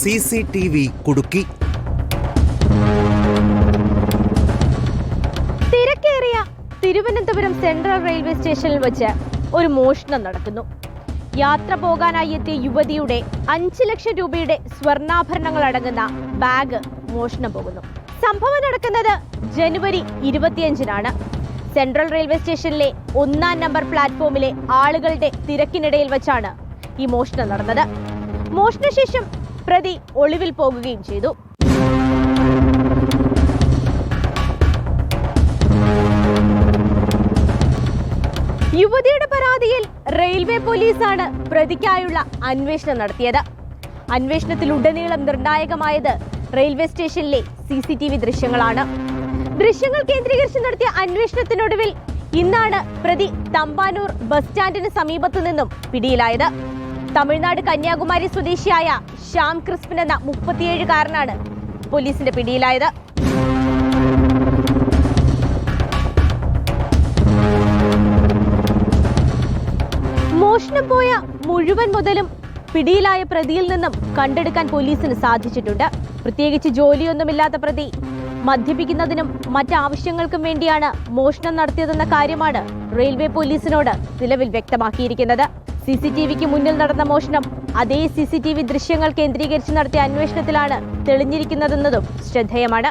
C C T V കുടുക്കി. തിരക്കേറിയ Thiruvananthapuram central railway സ്റ്റേഷനിൽ വെച്ച് ഒരു മോഷണം നടക്കുന്നു. യാത്ര പോകാനായി എത്തിയ യുവതിയുടെ അഞ്ച് ലക്ഷം രൂപയുടെ സ്വർണാഭരണങ്ങൾ അടങ്ങുന്ന ബാഗ് മോഷണം പോകുന്നു. സംഭവം നടക്കുന്നത് ജനുവരി ഇരുപത്തിയഞ്ചിനാണ്. സെൻട്രൽ റെയിൽവേ സ്റ്റേഷനിലെ ഒന്നാം നമ്പർ പ്ലാറ്റ്ഫോമിലെ ആളുകളുടെ തിരക്കിനിടയിൽ വെച്ചാണ് ഈ മോഷണം നടന്നത്. മോഷണശേഷം പ്രതി ഒളിവിൽ പോകുകയും ചെയ്തു. യുവതിയുടെ പരാതിയിൽ റെയിൽവേ പോലീസാണ് പ്രതിക്കായുള്ള അന്വേഷണം നടത്തിയത്. അന്വേഷണത്തിൽ ഉടനീളം നിർണായകമായത് റെയിൽവേ സ്റ്റേഷനിലെ സി സി ടി വി ദൃശ്യങ്ങളാണ്. ദൃശ്യങ്ങൾ കേന്ദ്രീകരിച്ച് നടത്തിയ അന്വേഷണത്തിനൊടുവിൽ ഇന്നാണ് പ്രതി തമ്പാനൂർ ബസ് സ്റ്റാൻഡിന് സമീപത്തു നിന്നും പിടിയിലായത്. തമിഴ്നാട് കന്യാകുമാരി സ്വദേശിയായ ശ്യാം ക്രിസ്പിൻ എന്ന മുപ്പത്തിയേഴുകാരനാണ് പോലീസിന്റെ പിടിയിലായത്. മോഷണം പോയ മുഴുവൻ മുതലും പിടിയിലായ പ്രതിയിൽ നിന്നും കണ്ടെടുക്കാൻ പോലീസിന് സാധിച്ചിട്ടുണ്ട്. പ്രത്യേകിച്ച് ജോലിയൊന്നുമില്ലാത്ത പ്രതി മദ്യപിക്കുന്നതിനും മറ്റാവശ്യങ്ങൾക്കും വേണ്ടിയാണ് മോഷണം നടത്തിയതെന്ന കാര്യമാണ് റെയിൽവേ പോലീസിനോട് നിലവിൽ വ്യക്തമാക്കിയിരിക്കുന്നത്. സി സി ടി വിക്ക് മുന്നിൽ നടന്ന മോഷണം. അതേ സി സി ടി വി ദൃശ്യങ്ങൾ കേന്ദ്രീകരിച്ച് നടത്തിയ അന്വേഷണത്തിലാണ് തെളിഞ്ഞിരിക്കുന്നതെന്നതും ശ്രദ്ധേയമാണ്.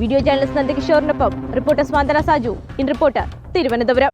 Video journalist നന്ദകിഷോറിനൊപ്പം reporter Swanthana Saju. In reporter Thiruvananthapuram.